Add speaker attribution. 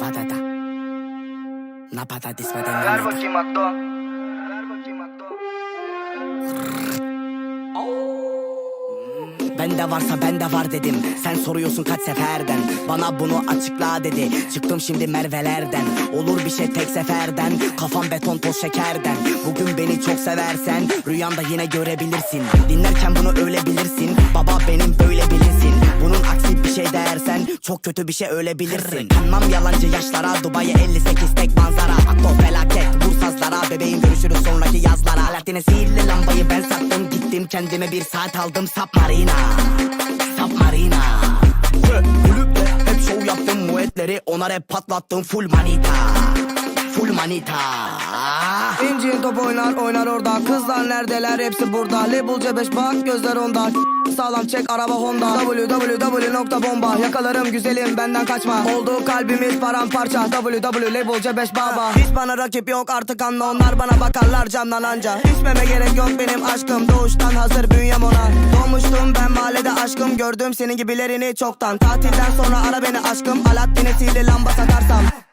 Speaker 1: Vadada. Napada dismadan
Speaker 2: Ver bakayım Akdo. Ver bakayım Akdo.
Speaker 1: Bende varsa bende var dedim. Sen soruyorsun kaç seferden. Bana bunu açıkla dedi. Çıktım şimdi Merve'lerden. Olur bir şey tek seferden. Kafam beton toz şekerden. Bugün beni çok seversen Rüyanda yine görebilirsin. Dinlerken bunu öyle bilirsin Çok kötü bir şey öyle bilirsin Anlam yalancı yaşlara Dubai 58 tek manzara. Akto felaket vur sazlara Bebeğim görüşürüz sonraki yazlara. Alaaddin'e sihirli lambayı ben sattım Gittim kendime bir saat aldım. Submarina Submarina Ve Kulüpte hep şov yaptım muetleri Ona rap patlattım. Full manita Full manita
Speaker 2: İncin top oynar oynar orada. Kızlar neredeler? Hepsi burada. Label C5 bak gözler onda. Sağlam çek araba Honda. Www nokta bomba. Yakalarım güzelim benden kaçma. Oldu kalbimiz paramparça. Www label C5 baba. Hiç bana rakip yok artık anla. Onlar bana bakarlar camdan anca. İçmeme gerek yok benim aşkım. Doğuştan hazır bünyem ona. Doğmuştum ben mahallede aşkım. Gördüm senin gibilerini çoktan. Tatilden sonra ara beni aşkım. Alaaddin'e sihirli lamba satarsam